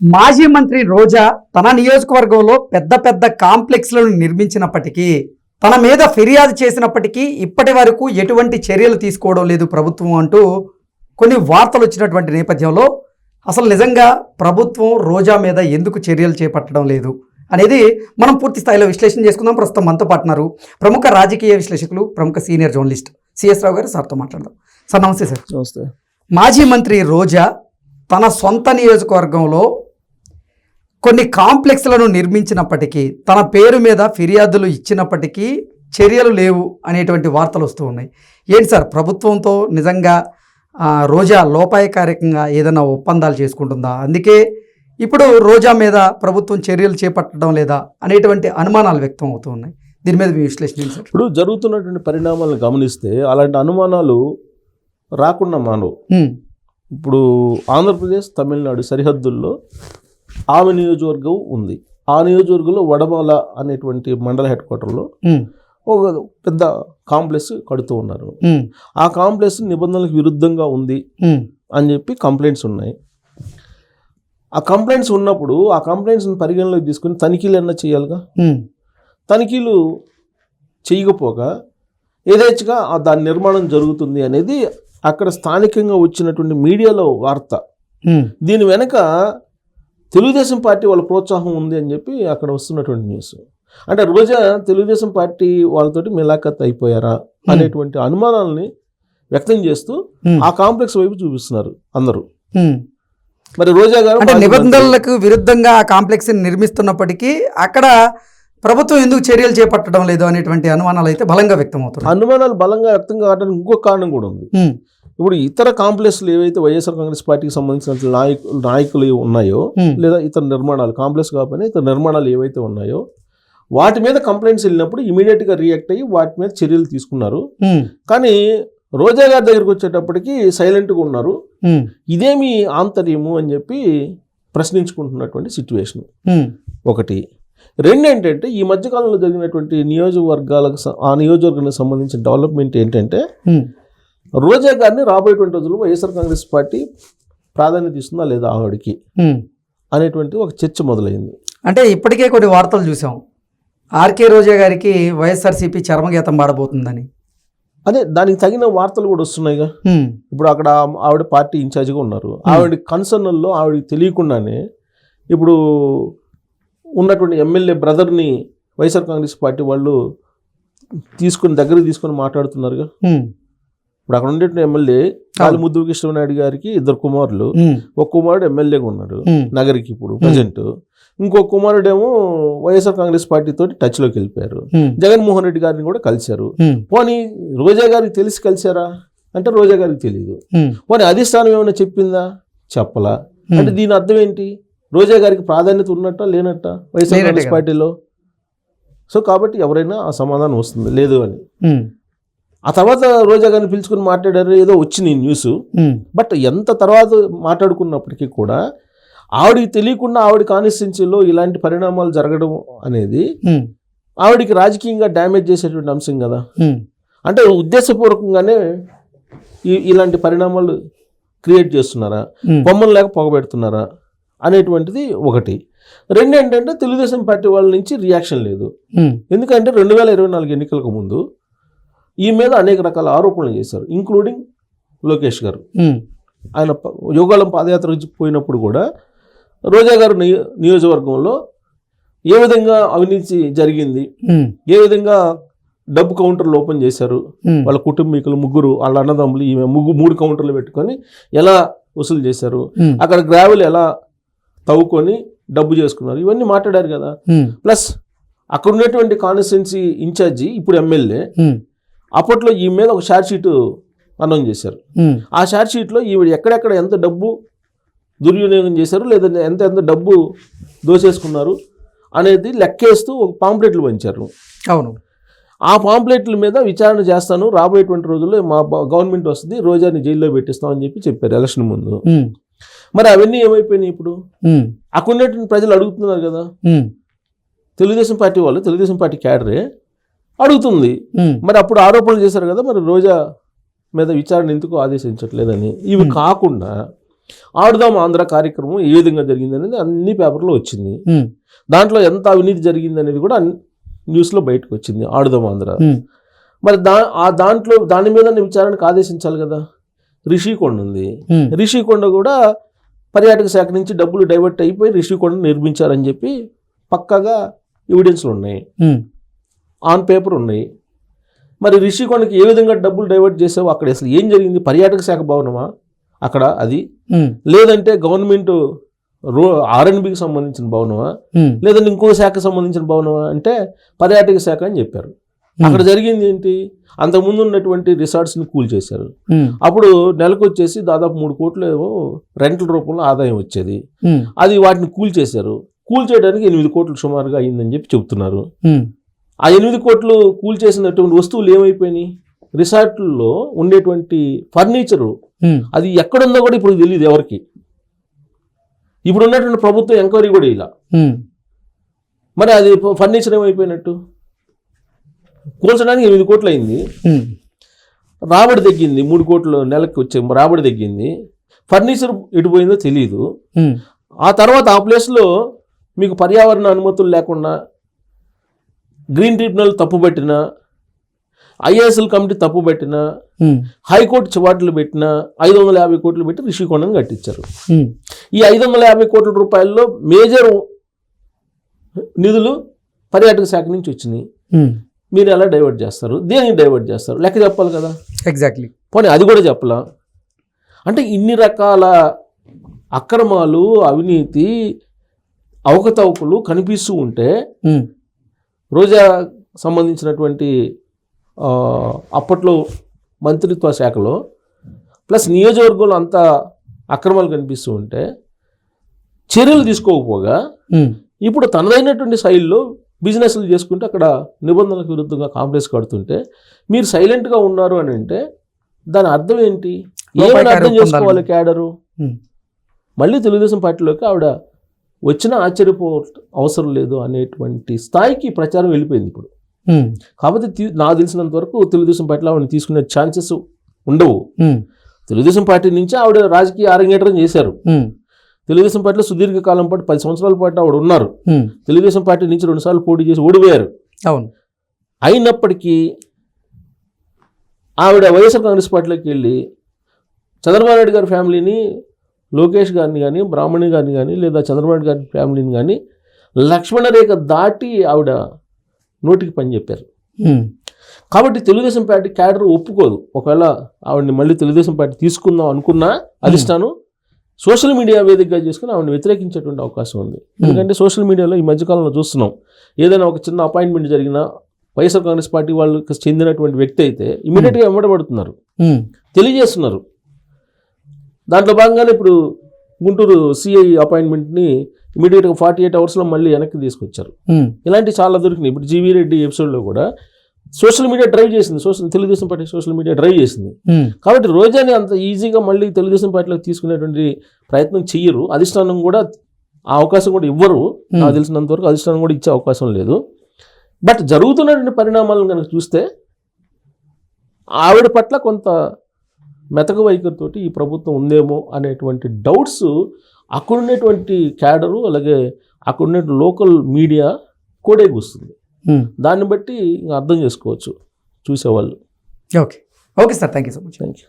మాజీ మంత్రి రోజా తన నియోజకవర్గంలో పెద్ద పెద్ద కాంప్లెక్స్లను నిర్మించినప్పటికీ తన మీద ఫిర్యాదు చేసినప్పటికీ ఇప్పటి వరకు ఎటువంటి చర్యలు తీసుకోవడం లేదు ప్రభుత్వం అంటూ కొన్ని వార్తలు వచ్చినటువంటి నేపథ్యంలో అసలు నిజంగా ప్రభుత్వం రోజా మీద ఎందుకు చర్యలు చేపట్టడం లేదు అనేది మనం పూర్తి స్థాయిలో విశ్లేషణ చేసుకుందాం. ప్రస్తుతం మనతో పాటున్నారు ప్రముఖ రాజకీయ విశ్లేషకులు ప్రముఖ సీనియర్ జర్నలిస్ట్ సిఎస్ రావు గారు. సార్తో మాట్లాడదాం. సార్ నమస్తే సార్. నమస్తే. మాజీ మంత్రి రోజా తన సొంత నియోజకవర్గంలో కొన్ని కాంప్లెక్స్లను నిర్మించినప్పటికీ తన పేరు మీద ఫిర్యాదులు ఇచ్చినప్పటికీ చర్యలు లేవు అనేటువంటి వార్తలు వస్తూ ఉన్నాయి. ఏంటి సార్? ప్రభుత్వంతో నిజంగా రోజా లోపాయకారికంగా ఏదైనా ఒప్పందాలు చేసుకుంటుందా? అందుకే ఇప్పుడు రోజా మీద ప్రభుత్వం చర్యలు చేపట్టడం లేదా అనేటువంటి అనుమానాలు వ్యక్తం అవుతూ ఉన్నాయి. దీని మీద మీ విశ్లేషణ ఇప్పుడు జరుగుతున్నటువంటి పరిణామాలను గమనిస్తే అలాంటి అనుమానాలు రాకుండా మానవు. ఇప్పుడు ఆంధ్రప్రదేశ్ తమిళనాడు సరిహద్దుల్లో ఆమె నియోజకవర్గం ఉంది. ఆ నియోజకవర్గంలో వడమాల అనేటువంటి మండల హెడ్ క్వార్టర్లో ఒక పెద్ద కాంప్లెక్స్ కడుతూ ఉన్నారు. ఆ కాంప్లెక్స్ నిబంధనలకు విరుద్ధంగా ఉంది అని చెప్పి కంప్లైంట్స్ ఉన్నాయి. ఆ కంప్లైంట్స్ ఉన్నప్పుడు ఆ కంప్లైంట్స్ని పరిగణలోకి తీసుకుని తనిఖీలు అన్నా చేయాలిగా? తనిఖీలు చేయకపోగా యథేచ్ఛగా ఆ దాని నిర్మాణం జరుగుతుంది అనేది అక్కడ స్థానికంగా వచ్చినటువంటి మీడియాలో వార్త. దీని వెనక తెలుగుదేశం పార్టీ వాళ్ళ ప్రోత్సాహం ఉంది అని చెప్పి అక్కడ వస్తున్నటువంటి న్యూస్ అంటే రోజా తెలుగుదేశం పార్టీ వాళ్ళతోటి మిలాఖత్ అయిపోయారా అనేటువంటి అనుమానాలని వ్యక్తం చేస్తూ ఆ కాంప్లెక్స్ వైపు చూపిస్తున్నారు అందరూ. మరి రోజా గారు అంటే. నిబంధనలకు విరుద్ధంగా ఆ కాంప్లెక్స్ నిర్మిస్తున్నప్పటికీ అక్కడ ప్రభుత్వం ఎందుకు చర్యలు చేపట్టడం లేదు అనేటువంటి అనుమానాలు అయితే బలంగా వ్యక్తమవుతున్నాయి. అనుమానాలు బలంగా వ్యక్తం కావడానికి ఇంకొక కారణం కూడా ఉంది. ఇప్పుడు ఇతర కాంప్లెక్స్లు ఏవైతే వైఎస్ఆర్ కాంగ్రెస్ పార్టీకి సంబంధించిన నాయకులు నాయకులు ఉన్నాయో లేదా ఇతర నిర్మాణాలు కాంప్లెక్స్ కాకపోయినా ఇతర నిర్మాణాలు ఏవైతే ఉన్నాయో వాటి మీద కంప్లైంట్స్ వెళ్ళినప్పుడు ఇమీడియట్గా రియాక్ట్ అయ్యి వాటి మీద చర్యలు తీసుకున్నారు. కానీ రోజా గారి దగ్గరికి వచ్చేటప్పటికి సైలెంట్గా ఉన్నారు. ఇదేమి ఆంతర్యము అని చెప్పి ప్రశ్నించుకుంటున్నటువంటి సిచ్యువేషన్ ఒకటి. రెండు ఏంటంటే ఈ మధ్యకాలంలో జరిగినటువంటి నియోజకవర్గాలకు ఆ నియోజకవర్గానికి సంబంధించిన డెవలప్మెంట్ ఏంటంటే రోజా గారిని రాబోయేటువంటి రోజుల్లో వైఎస్ఆర్ కాంగ్రెస్ పార్టీ ప్రాధాన్యత ఇస్తుందా లేదా ఆవిడకి. అనేటువంటి ఒక చర్చ మొదలైంది. అంటే ఇప్పటికే కొన్ని వార్తలు చూసాం. ఆర్కే రోజా గారికి వైఎస్ఆర్సీపీ చర్మగీతం పాడబోతుందని. అదే దానికి తగిన వార్తలు కూడా వస్తున్నాయిగా. ఇప్పుడు అక్కడ ఆవిడ పార్టీ ఇన్ఛార్జిగా ఉన్నారు. ఆవిడ కన్సర్న్లో ఆవిడకి తెలియకుండానే ఇప్పుడు ఉన్నటువంటి ఎమ్మెల్యే బ్రదర్ని వైఎస్ఆర్ కాంగ్రెస్ పార్టీ వాళ్ళు తీసుకుని దగ్గరికి తీసుకొని మాట్లాడుతున్నారుగా. ఇప్పుడు అక్కడ ఉండేటువంటి ఎమ్మెల్యే కాళీ ముద్దు కృష్ణనాయుడు గారికి ఇద్దరు కుమారులు. ఒక కుమారుడు ఎమ్మెల్యేగా ఉన్నాడు నగరికి ఇప్పుడు ప్రజెంట్. ఇంకో కుమారుడేమో వైఎస్ఆర్ కాంగ్రెస్ పార్టీ తోటి టచ్లోకి వెళ్ళిపోయారు. ఉమ్, జగన్మోహన్ రెడ్డి గారిని కూడా కలిశారు. పోనీ రోజా గారికి తెలిసి కలిశారా? అంటే రోజా గారికి తెలియదు పోనీ అధిష్టానం ఏమైనా చెప్పిందా? చెప్పలా. అంటే దీని అర్థం ఏంటి? రోజా గారికి ప్రాధాన్యత ఉన్నట్ట లేనట్ట? వైఎస్ఆర్ కాంగ్రెస్. పార్టీలో? సో కాబట్టి ఎవరైనా ఆ సమాధానం వస్తుంది. లేదు అని. ఆ తర్వాత రోజా గారిని పిలుచుకుని మాట్లాడారు ఏదో వచ్చింది న్యూస్. బట్ ఎంత తర్వాత మాట్లాడుకున్నప్పటికీ కూడా ఆవిడికి తెలియకుండా ఆవిడ కాన్స్టిట్యున్సీలో ఇలాంటి పరిణామాలు జరగడం అనేది ఆవిడికి రాజకీయంగా డ్యామేజ్ చేసేటువంటి అంశం కదా. అంటే ఉద్దేశపూర్వకంగానే ఇలాంటి పరిణామాలు క్రియేట్ చేస్తున్నారా? బొమ్మలు లేక పొగబెడుతున్నారా అనేటువంటిది ఒకటి. రెండు ఏంటంటే తెలుగుదేశం పార్టీ వాళ్ళ నుంచి రియాక్షన్ లేదు. ఎందుకంటే రెండు వేల ఇరవై నాలుగు ఎన్నికలకు ముందు ఈ మీద అనేక రకాల ఆరోపణలు చేశారు ఇంక్లూడింగ్ లోకేష్ గారు. ఆయన యోగాలం పాదయాత్ర పోయినప్పుడు కూడా రోజా గారు నియో నియోజకవర్గంలో ఏ విధంగా అవినీతి జరిగింది ఏ విధంగా డబ్బు కౌంటర్లు ఓపెన్ చేశారు వాళ్ళ కుటుంబీకులు ముగ్గురు వాళ్ళ అన్నదమ్ములు ఈమె ముగ్గు మూడు కౌంటర్లు పెట్టుకొని ఎలా వసూలు చేశారు అక్కడ గ్రావెల్ ఎలా తవ్వుకొని డబ్బు చేసుకున్నారు. ఇవన్నీ మాట్లాడారు కదా. ప్లస్ అక్కడ ఉన్నటువంటి కాన్స్టిట్యున్సీ ఇన్ఛార్జి ఇప్పుడు ఎమ్మెల్యే అప్పట్లో ఈ మీద ఒక షార్ట్ షీట్ అనౌన్స్ చేశారు. ఆ షార్ట్ షీట్లో ఈవిడ ఎక్కడెక్కడ ఎంత డబ్బు దుర్వినియోగం చేశారు లేదా ఎంత ఎంత డబ్బు దోసేసుకున్నారు అనేది లెక్కేస్తూ ఒక పాంప్లెట్లు పంచారు. అవును. ఆ పాంప్లెట్ల మీద విచారణ చేస్తాను. రాబోయేటువంటి రోజుల్లో మా గవర్నమెంట్ వస్తుంది. రోజాని జైల్లో పెట్టిస్తామని చెప్పి చెప్పారు ఎలక్షన్ ముందు. మరి అవన్నీ ఏమైపోయినాయి ఇప్పుడు? అక్కడ ఉన్నటువంటి ప్రజలు అడుగుతున్నారు కదా. తెలుగుదేశం పార్టీ వాళ్ళు తెలుగుదేశం పార్టీ క్యాడరే అడుగుతుంది. మరి అప్పుడు ఆరోపణలు చేశారు కదా మరి రోజా మీద విచారణ ఎందుకు ఆదేశించట్లేదని. ఇవి కాకుండా ఆడుదాం ఆంధ్ర కార్యక్రమం ఏ విధంగా జరిగింది అనేది అన్ని పేపర్లో వచ్చింది. దాంట్లో ఎంత అవినీతి జరిగింది అనేది కూడా న్యూస్లో బయటకు వచ్చింది ఆడుదాం ఆంధ్ర. మరి దా ఆ దాంట్లో దాని మీద విచారణకు ఆదేశించాలి కదా. రిషికొండ ఉంది రిషికొండ కూడా పర్యాటక శాఖ నుంచి డబ్బులు డైవర్ట్ అయిపోయి రిషికొండ నిర్మించారని చెప్పి పక్కాగా ఎవిడెన్స్లు ఉన్నాయి ఆన్ పేపర్ ఉన్నాయి మరి రిషికొండకి ఏ విధంగా డబ్బులు డైవర్ట్ చేసావు అక్కడ అసలు ఏం జరిగింది? పర్యాటక శాఖ భవనమా? అక్కడ అది. లేదంటే గవర్నమెంట్ రో ఆర్ఎన్బికి సంబంధించిన భవనమా? లేదంటే ఇంకో శాఖకు సంబంధించిన భవనమా? అంటే పర్యాటక శాఖ అని చెప్పారు. అక్కడ జరిగింది ఏంటి? అంతకుముందు ఉన్నటువంటి రిసార్ట్స్ని కూల్ చేశారు. అప్పుడు నెలకు వచ్చేసి దాదాపు మూడు కోట్లు రెంట్ల రూపంలో ఆదాయం వచ్చేది. అది వాటిని కూల్ చేశారు. కూల్ చేయడానికి ఎనిమిది కోట్లు సుమారుగా అయిందని చెప్పి చెబుతున్నారు ఆ ఎనిమిది కోట్లు కూల్ చేసినటువంటి వస్తువులు ఏమైపోయినాయి? రిసార్ట్లలో ఉండేటువంటి ఫర్నిచరు. అది ఎక్కడుందో కూడా ఇప్పుడు తెలియదు ఎవరికి. ఇప్పుడు ఉన్నటువంటి ప్రభుత్వం ఎంక్వైరీ కూడా ఇలా మరి అది ఫర్నిచర్ ఏమైపోయినట్టు? కూల్చడానికి ఎనిమిది కోట్లు అయింది. రాబడి తగ్గింది మూడు కోట్లు నెలకి వచ్చే రాబడి తగ్గింది. ఫర్నిచర్ ఎటు పోయిందో తెలియదు ఆ తర్వాత ఆ ప్లేస్లో మీకు పర్యావరణ అనుమతులు లేకుండా గ్రీన్ ట్రిబ్యునల్ తప్పుపట్టిన ఐఏఎస్ఎల్ కమిటీ తప్పుపట్టిన ఉమ్, హైకోర్టు చివాట్లు పెట్టిన ఐదు వందల యాభై కోట్లు పెట్టి రిషికొండను కట్టించారు. ఈ ఐదు వందల యాభై కోట్ల రూపాయల్లో మేజర్ నిధులు పర్యాటక శాఖ నుంచి వచ్చినాయి. మీరు ఎలా డైవర్ట్ చేస్తారు? దేనికి డైవర్ట్ చేస్తారు? లెక్క చెప్పాలి కదా. ఎగ్జాక్ట్లీ పోనీ అది కూడా చెప్పలా. అంటే ఇన్ని రకాల అక్రమాలు అవినీతి అవకతవకలు కనిపిస్తూ ఉంటే రోజా సంబంధించినటువంటి అప్పట్లో మంత్రిత్వ శాఖలో ప్లస్ నియోజకవర్గంలో అంతా అక్రమాలు కనిపిస్తూ ఉంటే చర్యలు తీసుకోకపోగా ఇప్పుడు తనదైనటువంటి శైలిలో బిజినెస్లు చేసుకుంటే అక్కడ నిబంధనలకు విరుద్ధంగా కాంప్లెక్స్ కడుతుంటే మీరు సైలెంట్గా ఉన్నారు అని అంటే దాని అర్థం ఏంటి? ఏమని అర్థం. చేసుకోవాలి క్యాడరు? మళ్ళీ తెలుగుదేశం పార్టీలోకి ఆవిడ వచ్చిన ఆశ్చర్యపో అవసరం లేదు అనేటువంటి స్థాయికి ప్రచారం వెళ్ళిపోయింది ఇప్పుడు. తీ- నాకు తెలిసినంత వరకు తెలుగుదేశం పార్టీలో ఆవిడ తీసుకునే ఛాన్సెస్ ఉండవు. తెలుగుదేశం పార్టీ నుంచి ఆవిడ రాజకీయ అరంగేట్రం చేశారు. తెలుగుదేశం పార్టీలో సుదీర్ఘ కాలం పాటు పది సంవత్సరాల పాటు ఆవిడ ఉన్నారు. తెలుగుదేశం పార్టీ నుంచి రెండుసార్లు పోటీ చేసి ఓడిపోయారు. అవును. అయినప్పటికీ ఆవిడ వైఎస్ఆర్ కాంగ్రెస్ పార్టీలోకి వెళ్ళి చంద్రబాబు నాయుడు గారి ఫ్యామిలీని లోకేష్ గారిని కానీ బ్రాహ్మణి గారిని కానీ లేదా చంద్రబాబు నాయుడు గారి ఫ్యామిలీని కానీ లక్ష్మణ రేఖ దాటి ఆవిడ నోటికి పని చెప్పారు. కాబట్టి తెలుగుదేశం పార్టీ క్యాడర్ ఒప్పుకోదు. ఒకవేళ ఆవిడని మళ్ళీ తెలుగుదేశం పార్టీ తీసుకుందాం అనుకున్నా అధిష్టానం సోషల్ మీడియా వేదికగా చేసుకుని ఆవిడని వ్యతిరేకించేటువంటి అవకాశం ఉంది. ఎందుకంటే సోషల్ మీడియాలో ఈ మధ్యకాలంలో చూస్తున్నాం. ఏదైనా ఒక చిన్న అపాయింట్మెంట్ జరిగినా వైఎస్ఆర్ కాంగ్రెస్ పార్టీ వాళ్ళకి చెందినటువంటి వ్యక్తి అయితే ఇమీడియట్గా వెంబడబడుతున్నారు. తెలియజేస్తున్నారు. దాంట్లో భాగంగానే ఇప్పుడు గుంటూరు సిఐ అపాయింట్మెంట్ని ఇమీడియట్గా ఫార్టీ ఎయిట్ అవర్స్లో మళ్ళీ వెనక్కి తీసుకొచ్చారు. ఇలాంటి చాలా దొరికినాయి. ఇప్పుడు జీవీ రెడ్డి ఎపిసోడ్లో కూడా సోషల్ మీడియా డ్రైవ్ చేసింది. Social Telugu Desam party social media drive చేసింది. కాబట్టి రోజాని అంత ఈజీగా మళ్ళీ తెలుగుదేశం పార్టీలోకి తీసుకునేటువంటి ప్రయత్నం చెయ్యరు. అధిష్టానం కూడా ఆ అవకాశం కూడా ఇవ్వరు. నాకు తెలిసినంత వరకు అధిష్టానం కూడా ఇచ్చే అవకాశం లేదు. బట్ జరుగుతున్నటువంటి పరిణామాలను కనుక చూస్తే ఆవిడ పట్ల కొంత మెతక వైఖరితోటి ఈ ప్రభుత్వం ఉందేమో అనేటువంటి డౌట్స్ అక్కడున్నటువంటి క్యాడరు అలాగే అక్కడున్న లోకల్ మీడియా కూడా కూస్తుంది ఉమ్. దాన్ని బట్టి ఇంకా అర్థం చేసుకోవచ్చు. చూసేవాళ్ళు. Okay okay sir thank you so much thank you